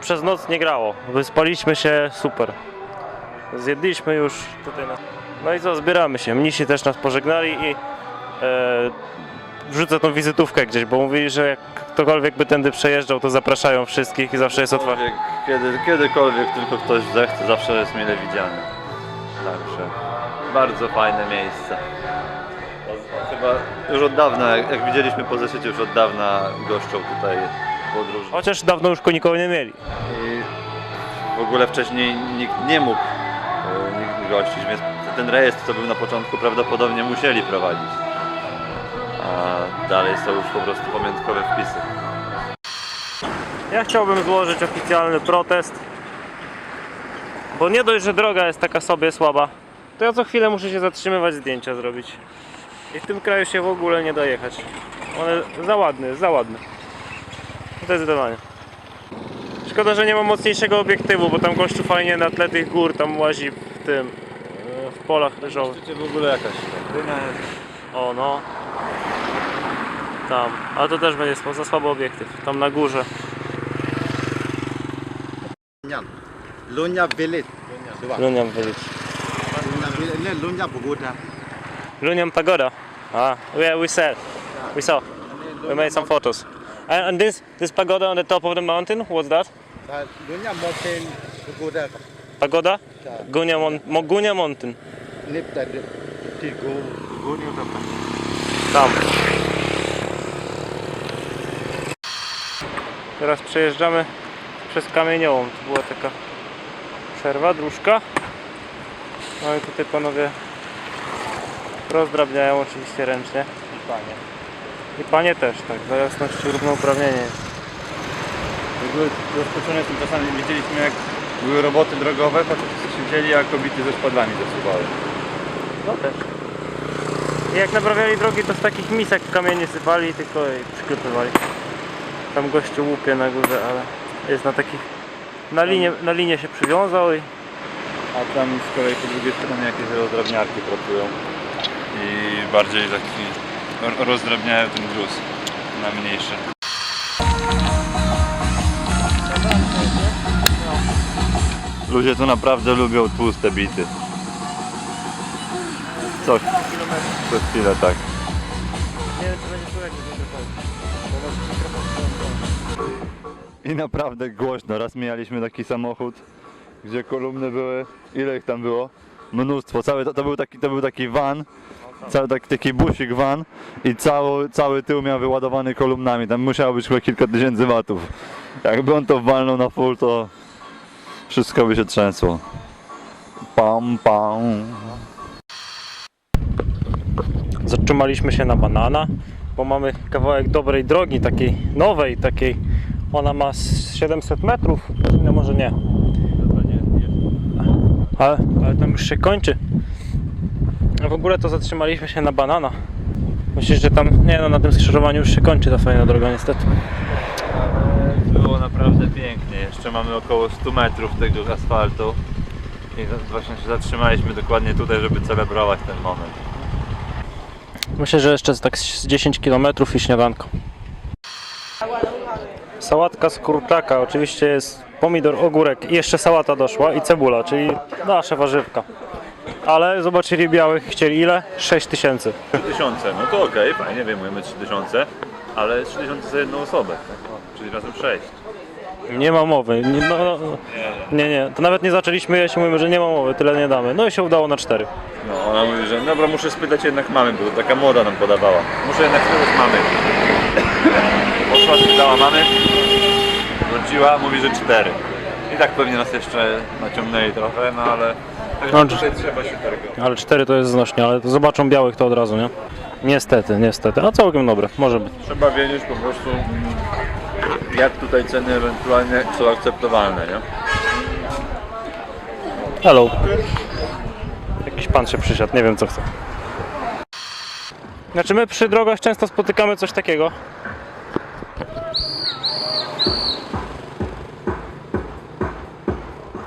Przez noc nie grało. Wyspaliśmy się super. Zjedliśmy już tutaj na... No i co, zbieramy się. Mnisi też nas pożegnali i e, wrzucę tą wizytówkę gdzieś, bo mówili, że jak ktokolwiek by tędy przejeżdżał, to zapraszają wszystkich i zawsze jest otwarte. Kiedykolwiek- Kiedy, kiedykolwiek tylko ktoś zechce, zawsze jest mile widziany. Także bardzo fajne miejsce. Chyba już od dawna, jak, jak widzieliśmy po zeszycie, już od dawna goszczą tutaj podróż. Chociaż dawno już nikogo nie mieli. I w ogóle wcześniej nikt nie mógł e, nikt gościć, więc ten rejestr, co był na początku, prawdopodobnie musieli prowadzić. A dalej są już po prostu pamiątkowe wpisy. Ja chciałbym złożyć oficjalny protest, bo nie dość, że droga jest taka sobie słaba, to ja co chwilę muszę się zatrzymywać, zdjęcia zrobić. I w tym kraju się w ogóle nie da jechać. One za ładny, za ładny. Zdecydowanie. Szkoda, że nie mam mocniejszego obiektywu, bo tam gościu fajnie na tle tych gór tam łazi w tym, e, w polach leżowych. W ogóle jakaś. O no. Tam, ale to też będzie za słaby obiektyw. Tam na górze. Lunya village. Luniam Village. Lunya Pagoda. Luniam Pagoda. Ah, yeah, we saw. We saw. We made some photos. And, and this this pagoda on the top of the mountain, what's that? À, Lunya Mountain Pagoda. Pagoda? Gunia, Mon Mo- Gunia Mountain. Tam. Teraz przejeżdżamy przez kamieniołom. To była taka przerwa, dróżka. No i tutaj panowie rozdrabniają oczywiście ręcznie. I panie. I panie też, tak. Dla jasności równouprawnienie zaskoczone tym czasami widzieliśmy jak były roboty drogowe, faceci siedzieli, a kobiety ze szpadlami zasuwały. No też. I jak naprawiali drogi, to z takich misek kamienie sypali, tylko i przyklepywali. Tam gościu łupie na górze, ale jest na takich... Na linie, na linie się przywiązał i A tam z kolei po drugiej stronie jakieś rozdrabniarki pracują i bardziej taki ro- rozdrabniają ten gruz na mniejszy. Ludzie tu naprawdę lubią tłuste bity. Coś. Co chwilę tak. I naprawdę głośno. Raz mijaliśmy taki samochód, gdzie kolumny były. Ile ich tam było? Mnóstwo. Cały, to, to, był taki, to był taki van, cały taki, taki busik van i cały, cały tył miał wyładowany kolumnami. Tam musiało być chyba kilka tysięcy watów. Jakby on to walnął na full, to wszystko by się trzęsło. Pam, pam. Zatrzymaliśmy się na banana, bo mamy kawałek dobrej drogi, takiej nowej, takiej. Ona ma z 700 metrów, no może nie, ale, ale tam już się kończy. A w ogóle to zatrzymaliśmy się na banana. Myślisz, że tam, nie no, na tym skrzyżowaniu już się kończy ta fajna droga niestety. Było naprawdę pięknie. Jeszcze mamy około 100 metrów tego asfaltu. I właśnie się zatrzymaliśmy dokładnie tutaj, żeby celebrować ten moment. Myślę, że jeszcze tak z 10 km i śniadanko. Sałatka z kurczaka, oczywiście jest pomidor, ogórek i jeszcze sałata doszła i cebula, czyli nasza warzywka. Ale zobaczyli białych, chcieli ile? 6 tysięcy. 3000, no to okej, fajnie, wyjmujemy 3000, ale 3000 za jedną osobę, tak? czyli razem 6. Nie ma mowy. Nie, no, no, nie, nie, to nawet nie zaczęliśmy jeść, mówimy, że nie ma mowy, tyle nie damy. No i się udało na 4. No, ona mówi, że dobra, muszę spytać jednak mamy, bo taka moda nam podawała. Muszę jednak spytać mamy. Poszła, spytała mamy, mówi, że 4. I tak pewnie nas jeszcze naciągnęli trochę, no ale No, tutaj trzeba się targować. Ale 4 to jest znośnie, ale to zobaczą białych to od razu, nie? Niestety, niestety. A całkiem dobre, może być. Trzeba wiedzieć po prostu, jak tutaj ceny ewentualnie są akceptowalne, nie? Hello. Jakiś pan się przysiadł, nie wiem co chce. Znaczy my przy drogach często spotykamy coś takiego.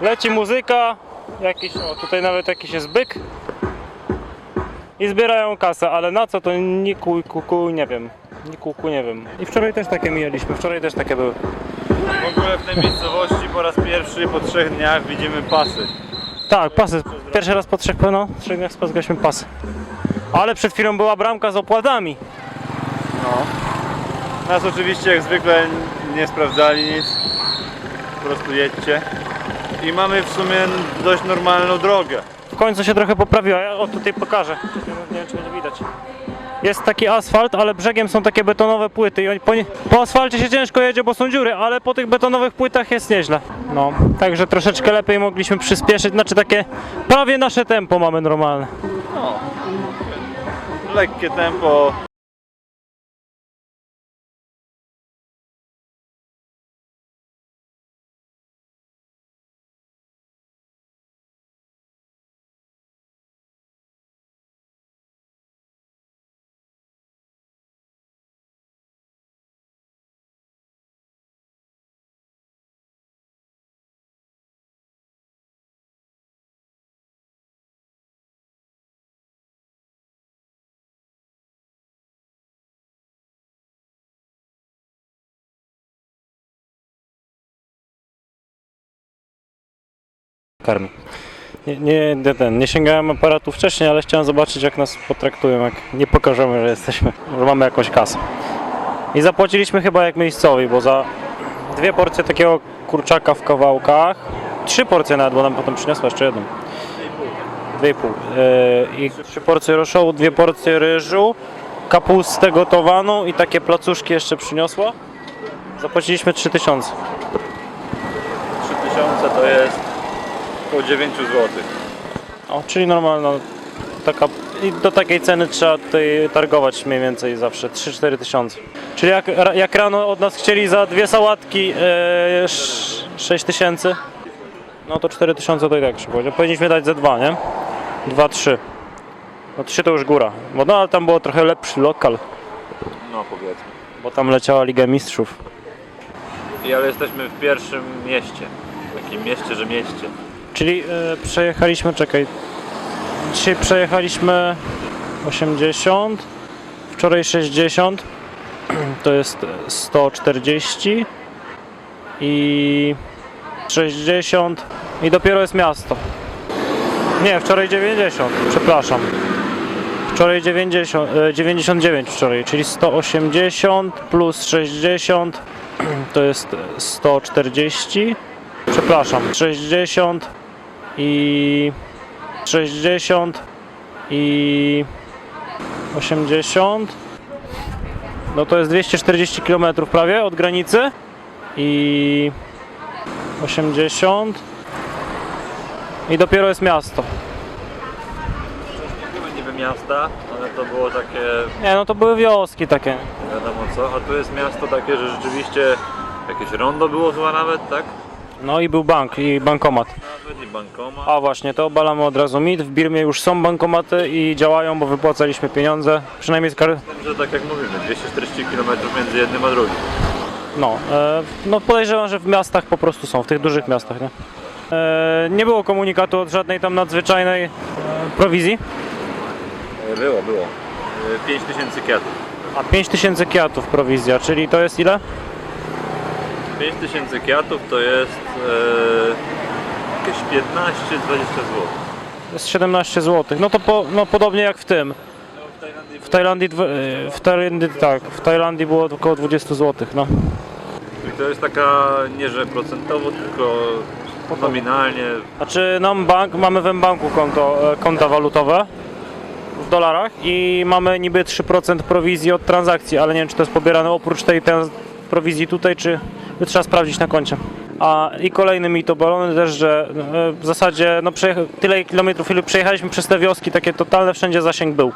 Leci muzyka, jakiś, o tutaj nawet jakiś jest byk. I zbierają kasę, ale na co to ni kuj, ku, ku, nie wiem. Ni ku, ku, nie wiem. I wczoraj też takie mijaliśmy, wczoraj też takie były. W ogóle w tej miejscowości po raz pierwszy po trzech dniach widzimy pasy. Tak, pasy. Pierwszy raz po trzech, no, trzech dniach spotkaliśmy pasy. Ale przed chwilą była bramka z opłatami. No. Nas oczywiście jak zwykle nie sprawdzali nic. Po prostu jedźcie. I mamy w sumie dość normalną drogę. W końcu się trochę poprawiła. Ja o tutaj pokażę. Nie wiem, czy będzie widać. Jest taki asfalt, ale brzegiem są takie betonowe płyty i oni po, nie- po asfalcie się ciężko jedzie, bo są dziury, ale po tych betonowych płytach jest nieźle. No, także troszeczkę lepiej mogliśmy przyspieszyć, znaczy takie prawie nasze tempo mamy normalne. No. Lekkie tempo. Karmi. Nie, nie, ten, nie sięgałem aparatu wcześniej, ale chciałem zobaczyć jak nas potraktują, jak nie pokażemy, że jesteśmy, że mamy jakąś kasę. I zapłaciliśmy chyba jak miejscowi, bo za dwie porcje takiego kurczaka w kawałkach, trzy porcje nawet, bo nam potem przyniosła jeszcze jedną. Dwie i pół. Yy, I trzy porcje roszołu, dwie porcje ryżu, kapustę gotowaną i takie placuszki jeszcze przyniosła. Zapłaciliśmy 3000. 3000 to jest około 9 zł. O, czyli normalna taka i do takiej ceny trzeba tutaj targować mniej więcej zawsze 3-4 tysiące. Czyli jak, jak rano od nas chcieli za dwie sałatki e, 6 tysięcy, no to 4 tysiące to i tak powiedzieć. Powinniśmy dać ze dwa, nie? 2-3. No 3 to już góra. Bo no ale tam było trochę lepszy lokal, No powiedzmy. bo tam leciała Liga Mistrzów. I ale jesteśmy w pierwszym mieście. Takim mieście, że mieście. Czyli e, przejechaliśmy, czekaj. Dzisiaj przejechaliśmy 80, wczoraj 60, to jest 140 i 60 i dopiero jest miasto. Nie, wczoraj 90, przepraszam. Wczoraj 90, e, 99 wczoraj, czyli 180 plus 60 to jest 140. Przepraszam, 60 i 60 i 80 no to jest 240 km prawie od granicy i 80 i dopiero jest miasto. Niby miasta, ale to było takie Nie no to były wioski takie. nie wiadomo co. A tu jest miasto takie, że rzeczywiście jakieś rondo było chyba nawet, tak? No i był bank i bankomat. Nawet i bankoma. A właśnie, to obalamy od razu mit. W Birmie już są bankomaty i działają, bo wypłacaliśmy pieniądze. Przynajmniej z kar... Że tak jak mówimy, 240 km między jednym a drugim. No, e, no podejrzewam, że w miastach po prostu są, w tych dużych miastach, nie? E, nie było komunikatu od żadnej tam nadzwyczajnej e, prowizji, E, Było, było. 5000 kwiatów. a 5000 kiatów prowizja, czyli to jest ile? 5000 kwiatów to jest e, jakieś 15-20 zł. To jest 17 zł. No to po, no, podobnie jak w tym. W Tajlandii, dwa- e, w Tajlandii, tak, w Tajlandii było około 20 zł, no. I to jest taka nie że procentowo, tylko nominalnie. Znaczy nam bank, mamy w banku konto, e, konta walutowe w dolarach i mamy niby 3% prowizji od transakcji, ale nie wiem czy to jest pobierane oprócz tej ten, prowizji tutaj, czy trzeba sprawdzić na koncie. A i kolejny mit obalony też, że e, w zasadzie no, tyle kilometrów, ile przejechaliśmy przez te wioski, takie totalne wszędzie zasięg był.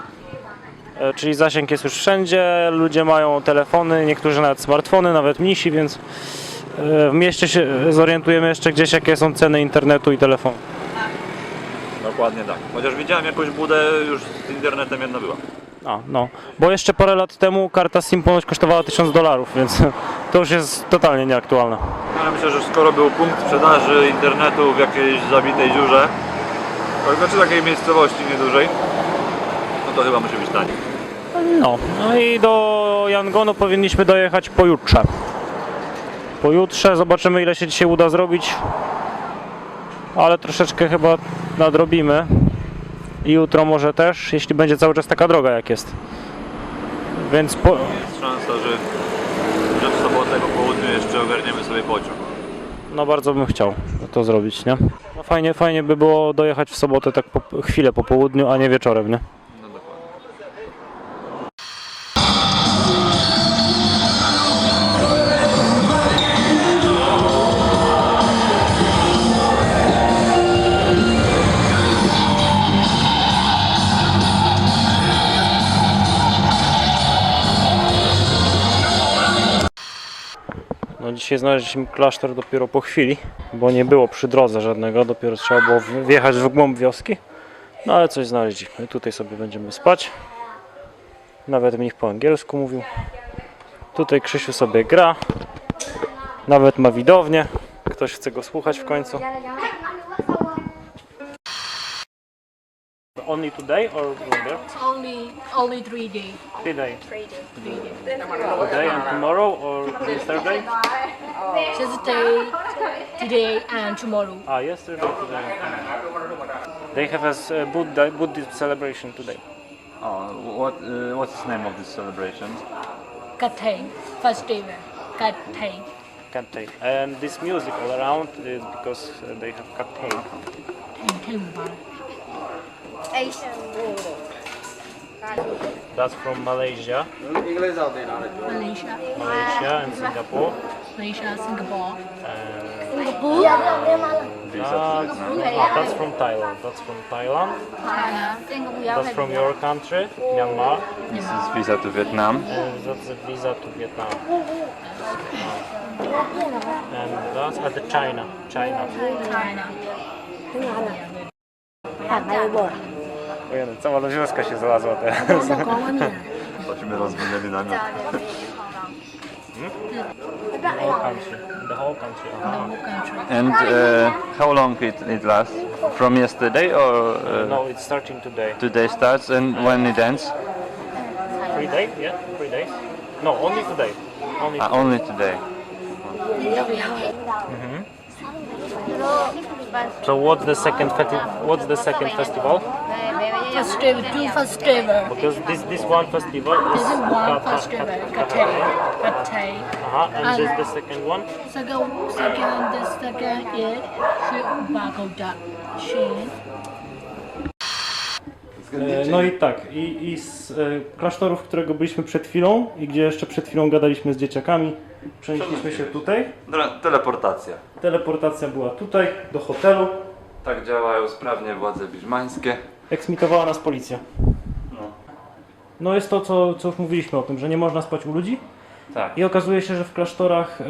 E, Czyli zasięg jest już wszędzie, ludzie mają telefony, niektórzy nawet smartfony, nawet mnisi, więc e, w mieście się zorientujemy jeszcze gdzieś jakie są ceny internetu i telefonu. Dokładnie tak. Chociaż widziałem jakąś budę już z internetem jedna była. A, no. Bo jeszcze parę lat temu karta SIM ponoć kosztowała 1000 dolarów, więc to już jest totalnie nieaktualne. Ale myślę, że skoro był punkt sprzedaży internetu w jakiejś zabitej dziurze, znaczy takiej miejscowości niedużej, no to chyba musi być taniej. No, no i do Yangonu powinniśmy dojechać pojutrze. Pojutrze zobaczymy ile się dzisiaj uda zrobić. Ale troszeczkę chyba nadrobimy. I jutro może też, jeśli będzie cały czas taka droga jak jest. Więc po... Jest szansa, że, że w sobotę po południu jeszcze ogarniemy sobie pociąg. No bardzo bym chciał to zrobić, nie? No fajnie, fajnie by było dojechać w sobotę tak po, chwilę po południu, a nie wieczorem, nie? Dzisiaj znaleźliśmy klasztor dopiero po chwili, bo nie było przy drodze żadnego, dopiero trzeba było wjechać w głąb wioski. No ale coś znaleźliśmy. Tutaj sobie będziemy spać. Nawet mnich po angielsku mówił. Tutaj Krzysiu sobie gra. Nawet ma widownię. Ktoś chce go słuchać w końcu. Only today or longer? Only only three days. Today. Three days. Three days. Today and tomorrow or yesterday? Yesterday, today, and tomorrow. Ah, yesterday, today. They have a s- a Buddha, Buddhist celebration today. Oh, what, uh, what's the name of this celebration? Katay festival. Katay. Kantei. And this music all around is because uh, they have Kantei. Temple. That's from Malaysia, Malaysia. Malaysia and Singapore. Malaysia, Singapore. And that's, that's from Thailand. That's from Thailand. That's from your country, Myanmar. This is visa to Vietnam. And that's a visa to Vietnam. And that's at the China. China. China. Ojej, cała wioska się znalazła teraz. Choćmy rozwinęli namiot. The whole country. The whole country. And uh, how long it, it lasts? From yesterday or uh, No, it's starting today. today starts and when it ends? Three days? Yeah, three days. No, only today. Only Ah, only today. So what's the second festi- what's the second festival? Festival, two festival. Because this this one festival is This is one Ka- Ka- festival. Ka- Katay. Ka- Katay. Uh-huh, and this the second one. Second, second, the second is Bagoda. Shin. E, No i tak, i, i z e, klasztoru, w którego byliśmy przed chwilą i gdzie jeszcze przed chwilą gadaliśmy z dzieciakami, przenieśliśmy się tutaj. Teleportacja. Teleportacja była tutaj, do hotelu. Tak działają sprawnie władze birmańskie. Eksmitowała nas policja. No. No jest to, co, co już mówiliśmy o tym, że nie można spać u ludzi. Tak. I okazuje się, że w klasztorach e,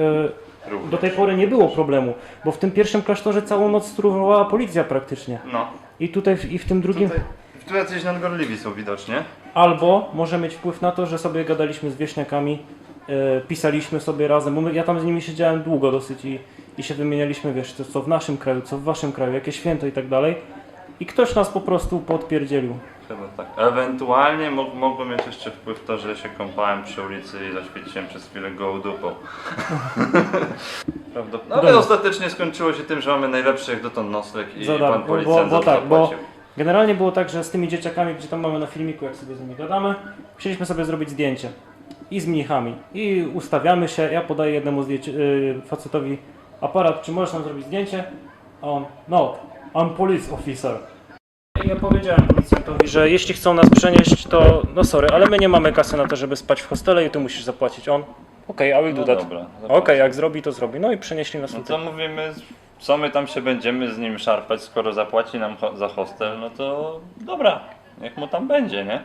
do tej pory nie było problemu, bo w tym pierwszym klasztorze całą noc strówowała policja praktycznie. No. I tutaj w- i w tym drugim Tu jacyś nadgorliwi są widocznie. albo może mieć wpływ na to, że sobie gadaliśmy z wieśniakami, e, pisaliśmy sobie razem, bo my, ja tam z nimi siedziałem długo dosyć i, i się wymienialiśmy, wiesz, co, co w naszym kraju, co w waszym kraju, jakie święto i tak dalej. I ktoś nas po prostu podpierdzielił. Chyba tak. Ewentualnie mog, mogło mieć jeszcze wpływ to, że się kąpałem przy ulicy i zaświeciłem przez chwilę gołą dupą. Prawdopodobnie. Ale ostatecznie skończyło się tym, że mamy najlepszy jak dotąd nocleg i Za pan bo, policjant bo to tak, bo zapłacił. generalnie było tak, że z tymi dzieciakami, gdzie tam mamy na filmiku, jak sobie z nimi gadamy, chcieliśmy sobie zrobić zdjęcie. I z mnichami. I ustawiamy się, ja podaję jednemu zdjęcie, yy, facetowi aparat, czy możesz nam zrobić zdjęcie? A on, no, I'm police officer. I ja powiedziałem policjantowi, że jeśli chcą nas przenieść, to no sorry, ale my nie mamy kasy na to, żeby spać w hostele i ty musisz zapłacić. On, okej, I will do No that. dobra, Okej, zapłacę. jak zrobi, to zrobi. No i przenieśli nas No tutaj. to mówimy, co my tam się będziemy z nim szarpać, skoro zapłaci nam ho- za hostel, no to dobra, niech mu tam będzie, nie?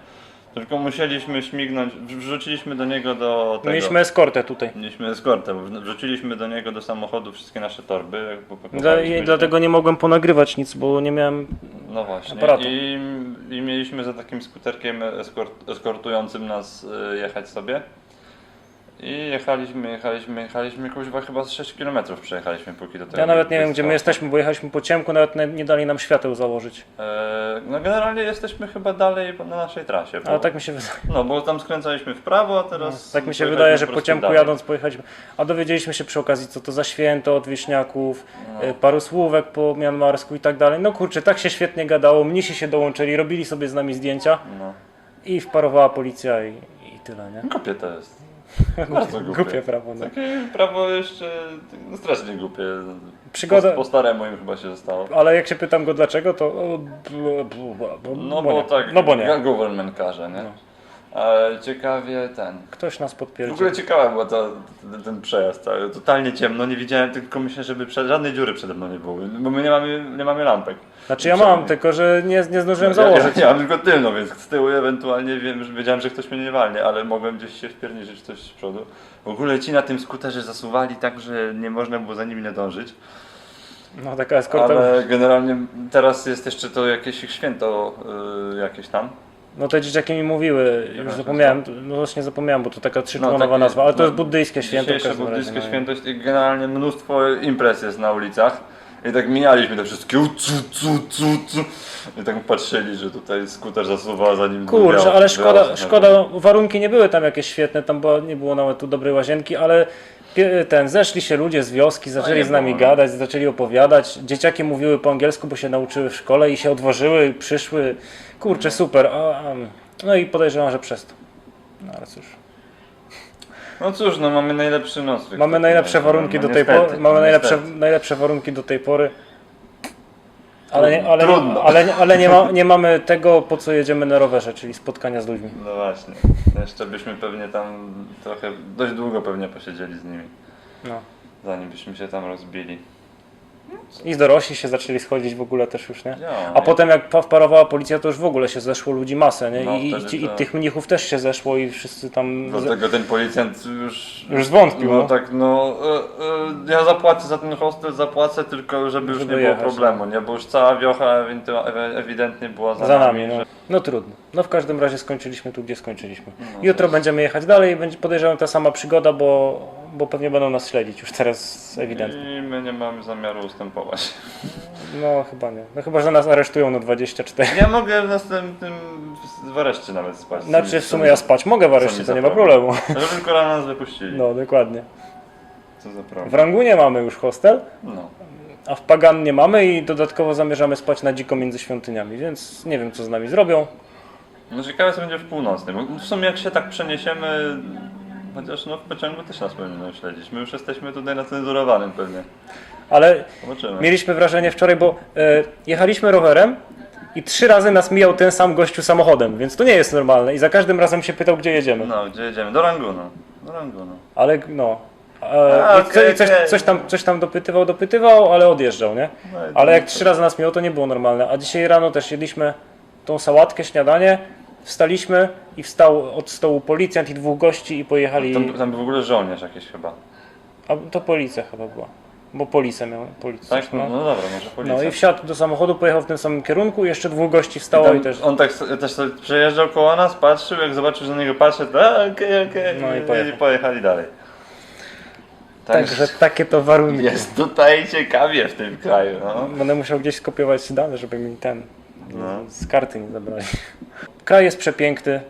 Tylko musieliśmy śmignąć, wrzuciliśmy do niego do tego... Mieliśmy eskortę tutaj. Mieliśmy eskortę, bo wrzuciliśmy do niego do samochodu wszystkie nasze torby. jak Dla, i dlatego nie mogłem ponagrywać nic, bo nie miałem No właśnie. aparatu. I, I mieliśmy za takim skuterkiem eskort, eskortującym nas y, jechać sobie. I jechaliśmy, jechaliśmy, jechaliśmy, kuźwa chyba z 6 km przejechaliśmy póki do tego. Ja nawet nie wiem, gdzie my jesteśmy, bo jechaliśmy po ciemku, nawet nie- nie dali nam świateł założyć. E, no generalnie jesteśmy chyba dalej na naszej trasie. Bo, Ale tak mi się wydaje. No bo tam skręcaliśmy w prawo, a teraz. Tak mi się wydaje, że po po ciemku dalej. jadąc pojechaliśmy. A dowiedzieliśmy się przy okazji, co to za święto od wieśniaków, No. y, paru słówek po mianmarsku i tak dalej. No kurczę, tak się świetnie gadało, mnisi się dołączyli, robili sobie z nami zdjęcia No. i wparowała policja i, i tyle, nie? Głupie to jest. Bardzo głupie. Głupie prawo. No. Takie prawo jeszcze no, strasznie głupie. Przygoda- Po, po staremu im chyba się zostało. Ale jak się pytam go dlaczego, to... No bo, nie. tak, No bo nie. government każe, nie? No. Ale ciekawie ten. Ktoś nas W podpierdził. ogóle ciekawa była ta, ten, ten przejazd cały. Totalnie ciemno, nie widziałem, tylko myślę, żeby przed, żadnej dziury przede mną nie było, bo my nie mamy, nie mamy lampek. Znaczy ja mam, tylko że nie, nie zdążyłem ja, ja, założyć. ja mam tylko tylną, więc z tyłu ewentualnie wiem, że wiedziałem, że ktoś mnie nie walnie, ale mogłem gdzieś się wpierniczyć coś z przodu. W ogóle ci na tym skuterze zasuwali tak, że nie można było za nimi nadążyć. No taka eskorta. Ale generalnie teraz jest jeszcze to jakieś ich święto y, jakieś tam. No te dzieciaki mi mówiły, już zapomniałem, no właśnie zapomniałem, bo to taka trzyczłonowa takie- nazwa, ale to no, jest buddyjskie święto. w Dzisiejsze każdym razie, buddyjskie no i- święto i generalnie mnóstwo imprez jest na ulicach. I tak mijaliśmy te wszystkie u, cu, cu, cu, cu. I tak patrzyli, że tutaj skuter zasuwa za nim Kurczę, ale szkoda, szkoda, warunki nie były tam jakieś świetne, tam była, nie było nawet tu dobrej łazienki, ale ten, zeszli się ludzie z wioski, zaczęli z nami gadać, zaczęli opowiadać, dzieciaki mówiły po angielsku, bo się nauczyły w szkole i się odważyły, przyszły, kurczę, super, a, no i podejrzewam, że przez to. No ale cóż, No cóż, no mamy najlepszy nocleg. mamy najlepsze warunki no, do tej pory, mamy najlepsze, najlepsze warunki do tej pory. Ale, nie, ale, Trudno. ale, ale nie, ma, nie mamy tego, po co jedziemy na rowerze, czyli spotkania z ludźmi. No właśnie. Jeszcze byśmy pewnie tam trochę, dość długo pewnie posiedzieli z nimi, No. zanim byśmy się tam rozbili. I dorośli się zaczęli schodzić w ogóle też już, nie? Ja, A i- potem jak pa- wparowała policja, to już w ogóle się zeszło ludzi masę, nie? No, I, wtedy i, I to- tych mnichów też się zeszło i wszyscy tam... z- Dlatego ten policjant już... Już zwątpił, No no. tak, no... E, e, ja zapłacę za ten hostel, zapłacę tylko, żeby już Żeby nie było jechać, problemu, nie? Bo już cała wiocha ewidentnie była za, Za nami, no. że- No trudno. No w każdym razie skończyliśmy tu, gdzie skończyliśmy. No, Jutro będziemy jechać dalej i będzie podejrzewam ta sama przygoda, bo, bo pewnie będą nas śledzić już teraz ewidentnie. I my nie mamy zamiaru ustępować. No chyba nie. No chyba, że nas aresztują na 24. Ja mogę w następnym w areszcie nawet spać. Znaczy w sumie ja spać mogę w areszcie, to nie ma problemu. Żeby tylko rano nas wypuścili. No dokładnie. Co za W problem. Rangunie mamy już hostel, No. a w Pagan nie mamy i dodatkowo zamierzamy spać na dziko między świątyniami, więc nie wiem co z nami zrobią. No ciekawe co będzie w północnym. W sumie jak się tak przeniesiemy, chociaż no w pociągu też nas powinno śledzić. My już jesteśmy tutaj na cenzurowanym pewnie. Ale Zobaczymy. mieliśmy wrażenie wczoraj, bo e, jechaliśmy rowerem i trzy razy nas mijał ten sam gościu samochodem, więc to nie jest normalne i za każdym razem się pytał, gdzie jedziemy. No, gdzie jedziemy? Do Rangunu. Do Rangunu. Ale no. E, A, i, co, okej, i coś, okej. coś, tam, coś tam dopytywał, dopytywał, ale odjeżdżał, nie? No i Ale jak to- trzy razy nas mijał, to nie było normalne. A dzisiaj rano też jedliśmy tą sałatkę, śniadanie, wstaliśmy i wstał od stołu policjant i dwóch gości i pojechali. Tam, tam był w ogóle żołnierz jakiś chyba. A to policja chyba była. Bo policję miał. Policję, Tak? No, no dobra, może policja. No i wsiadł do samochodu, pojechał w tym samym kierunku, jeszcze dwóch gości wstało i, Tam, też. On tak s- też sobie przejeżdżał koło nas, patrzył, jak zobaczył, że na niego patrzę, to a, okej, okej. No i pojechał. pojechali dalej. Także takie to warunki. Jest tutaj ciekawie w tym kraju, no. Będę musiał gdzieś skopiować dane, żeby mi ten No. z karty nie zabrali. Kraj jest przepiękny,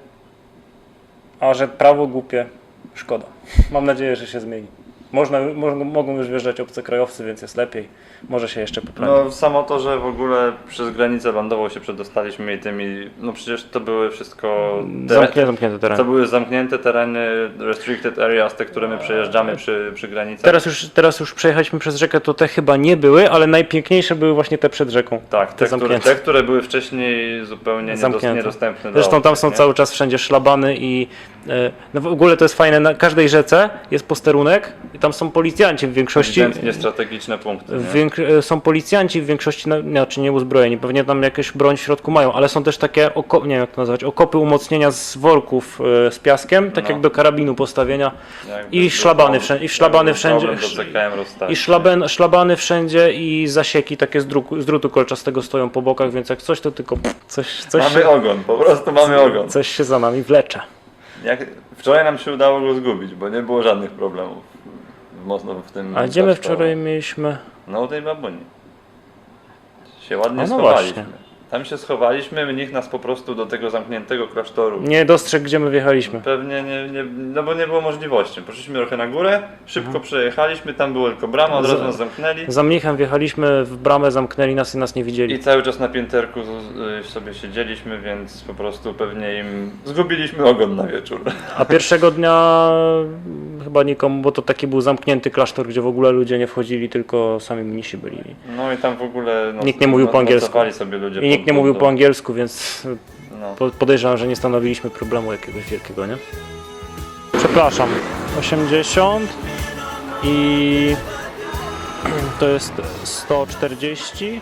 a że prawo głupie, szkoda. Mam nadzieję, że się zmieni. Można, mo- mogą już wjeżdżać obcokrajowcy, więc jest lepiej. Może się jeszcze poprawi. No samo to, że w ogóle przez granicę lądową się przedostaliśmy i tymi, no przecież to były wszystko zamknięte, zamknięte teren. to były zamknięte tereny, restricted areas, te, które my przejeżdżamy przy, przy granicy. Teraz już, teraz już przejechaliśmy przez rzekę, to te chyba nie były, ale najpiękniejsze były właśnie te przed rzeką. tak, te, które, zamknięte. te, które były wcześniej zupełnie Zamknięte. niedostępne. Zresztą tam są nie? cały czas wszędzie szlabany i No w ogóle to jest fajne, na każdej rzece jest posterunek i tam są policjanci w większości. Ewidentnie strategiczne punkty. W Nie? więk- e, są policjanci w większości, no, nie, znaczy nie uzbrojeni, pewnie tam jakąś broń w środku mają, ale są też takie, oko- nie wiem jak to nazwać, okopy umocnienia z worków e, z piaskiem, tak No. jak do karabinu postawienia Jakby i był szlabany problem- wszędzie, i szlabany jakby był wszędzie, problem, to CKM rozstawił. i szlaben, szlabany wszędzie i zasieki takie z, druku, z drutu kolczastego stoją po bokach, więc jak coś to tylko coś, coś, Mamy się, ogon, po prostu mamy ogon. coś się za nami wlecze. Jak, wczoraj nam się udało go zgubić, bo nie było żadnych problemów. Mocno w tym. A gdzie my wczoraj mieliśmy? No u tej babuni. Się ładnie A no schowaliśmy. właśnie. Tam się schowaliśmy, nikt nas po prostu do tego zamkniętego klasztoru. Nie dostrzegł gdzie my wjechaliśmy. Pewnie nie, nie, no bo nie było możliwości. Poszliśmy trochę na górę, szybko Mhm. przejechaliśmy, tam była tylko brama, od razu nas zamknęli. Za mnichem wjechaliśmy w bramę, zamknęli nas i nas nie widzieli. I cały czas na pięterku y, sobie siedzieliśmy, więc po prostu pewnie im zgubiliśmy ogon na wieczór. A pierwszego dnia chyba nikomu, bo to taki był zamknięty klasztor, gdzie w ogóle ludzie nie wchodzili, tylko sami mnisi byli. No i tam w ogóle. No, Nikt nie mówił po angielsku. sobie ludzie I nikt nie mówił po angielsku, więc No. po- podejrzewam, że nie stanowiliśmy problemu jakiegoś wielkiego, nie? Przepraszam, 80 i to jest 140